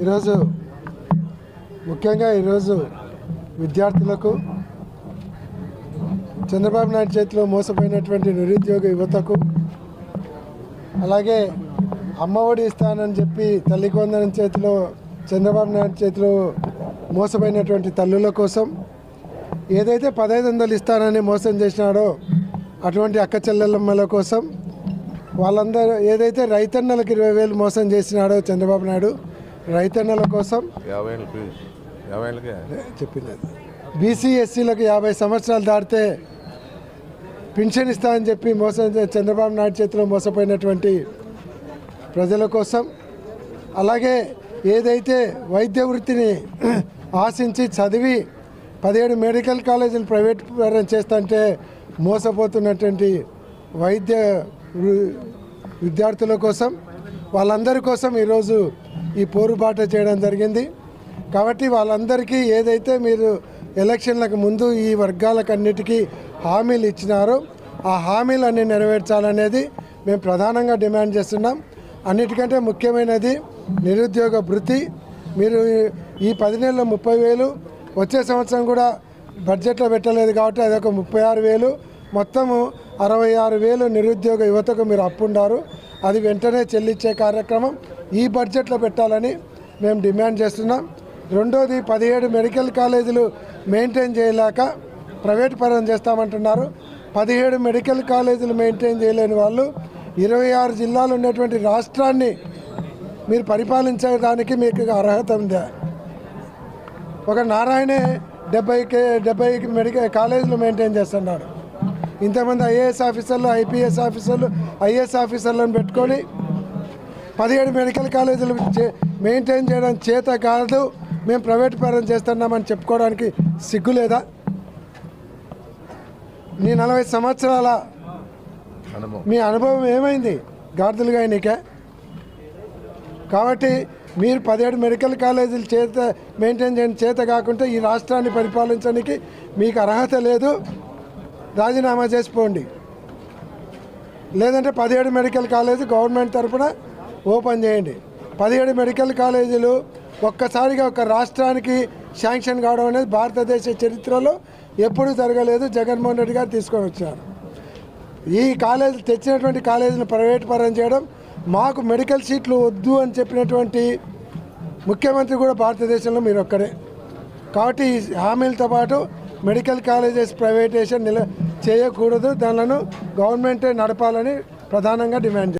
ఈరోజు ముఖ్యంగా ఈరోజు విద్యార్థులకు చంద్రబాబు నాయుడు చేతిలో మోసపోయినటువంటి నిరుద్యోగ యువతకు అలాగే అమ్మఒడి ఇస్తానని చెప్పి తల్లి కొందరం చేతిలో చంద్రబాబు నాయుడు చేతిలో మోసపోయినటువంటి తల్లుల కోసం ఏదైతే పదహైదు వందలు ఇస్తానని మోసం చేసినాడో అటువంటి అక్క చెల్లెళ్ళమ్మల కోసం వాళ్ళందరూ ఏదైతే రైతన్నలకు ఇరవై వేలు మోసం చేసినాడో చంద్రబాబు నాయుడు రైతన్నల కోసం యాభై చెప్పింది. బీసీ ఎస్సీలకు యాభై సంవత్సరాలు దాటితే పింఛన్ ఇస్తా అని చెప్పి మోసం చంద్రబాబు నాయుడు చేతిలో మోసపోయినటువంటి ప్రజల కోసం అలాగే ఏదైతే వైద్య వృత్తిని ఆశించి చదివి పదిహేడు మెడికల్ కాలేజీలు ప్రైవేట్ పరం చేస్తుంటే మోసపోతున్నటువంటి వైద్య విద్యార్థుల కోసం వాళ్ళందరి కోసం ఈరోజు ఈ పోరుబాట చేయడం జరిగింది. కాబట్టి వాళ్ళందరికీ ఏదైతే మీరు ఎలక్షన్లకు ముందు ఈ వర్గాలకన్నిటికీ హామీలు ఇచ్చినారో ఆ హామీలన్నీ నెరవేర్చాలనేది మేము ప్రధానంగా డిమాండ్ చేస్తున్నాం. అన్నిటికంటే ముఖ్యమైనది నిరుద్యోగ భృతి మీరు ఈ- పది నెలల ముప్పై వేలు వచ్చే సంవత్సరం కూడా బడ్జెట్లో పెట్టలేదు కాబట్టి అదొక ముప్పై ఆరు వేలు. మొత్తము అరవై ఆరు వేలు నిరుద్యోగ యువతకు మీరు అప్పుండారు. అది వెంటనే చెల్లించే కార్యక్రమం. ఈ బడ్జెట్లో పెట్టాలని మేము డిమాండ్ చేస్తున్నాం. రెండోది పదిహేడు మెడికల్ కాలేజీలు మెయింటైన్ చేయలేక ప్రైవేట్ పరం చేస్తామంటున్నారు. పదిహేడు మెడికల్ కాలేజీలు మెయింటైన్ చేయలేని వాళ్ళు ఇరవై ఆరు జిల్లాలు ఉన్నటువంటి రాష్ట్రాన్ని మీరు పరిపాలించడానికి మీకు అర్హత ఉందా? ఒక నారాయణే డెబ్బై కే డెబ్బై మెడికల్ కాలేజీలు మెయింటైన్ చేస్తున్నాడు. ఇంతమంది ఐఏఎస్ ఆఫీసర్లు ఐపీఎస్ ఆఫీసర్లు ఐఏఎస్ ఆఫీసర్లను పెట్టుకొని పదిహేడు మెడికల్ కాలేజీలు చే- మెయింటైన్ చేయడం చేత కాదు మేము ప్రైవేట్ పరం చేస్తున్నామని చెప్పుకోవడానికి సిగ్గు లేదా? నీ నలభై సంవత్సరాల అనుభవం. మీ అనుభవం ఏమైంది? గాడిదలుగా నీకే? కాబట్టి మీరు పదిహేడు మెడికల్ కాలేజీలు చేత మెయింటైన్ చేయడం చేత కాకుండా ఈ రాష్ట్రాన్ని పరిపాలించడానికి మీకు అర్హత లేదు. రాజీనామా చేసిపోండి లేదంటే పదిహేడు మెడికల్ కాలేజీ గవర్నమెంట్ తరఫున ఓపెన్ చేయండి. పదిహేడు మెడికల్ కాలేజీలు ఒక్కసారిగా ఒక రాష్ట్రానికి శాంక్షన్ కావడం అనేది భారతదేశ చరిత్రలో ఎప్పుడూ జరగలేదు. జగన్మోహన్ రెడ్డి గారు తీసుకొని వచ్చారు. ఈ కాలేజీ తెచ్చినటువంటి కాలేజీని ప్రైవేట్ పరం చేయడం మాకు మెడికల్ సీట్లు వద్దు అని చెప్పినటువంటి ముఖ్యమంత్రి కూడా భారతదేశంలో మీరు ఒక్కడే. కాబట్టి ఈ హామీలతో పాటు మెడికల్ కాలేజెస్ ప్రైవేటేషన్ నిల చేయకూడదు. దానిలను గవర్నమెంటే నడపాలని ప్రధానంగా డిమాండ్